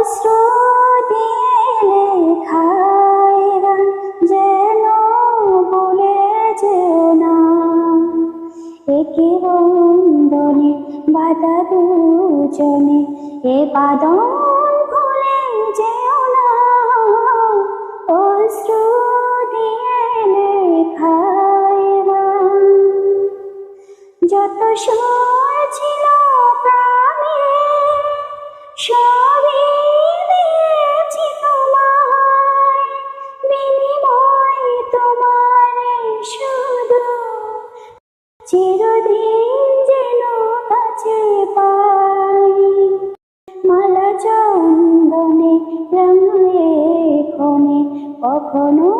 অশ্রু দিয়ে যেন এ বাদন ভুলে যেও না। অশ্রু দিয়ে যত সুর ছিল প্রাণে, সবই চিরদিন যেন কাছে পাই মালা চন্দনে রঙে ক্ষণে কখনো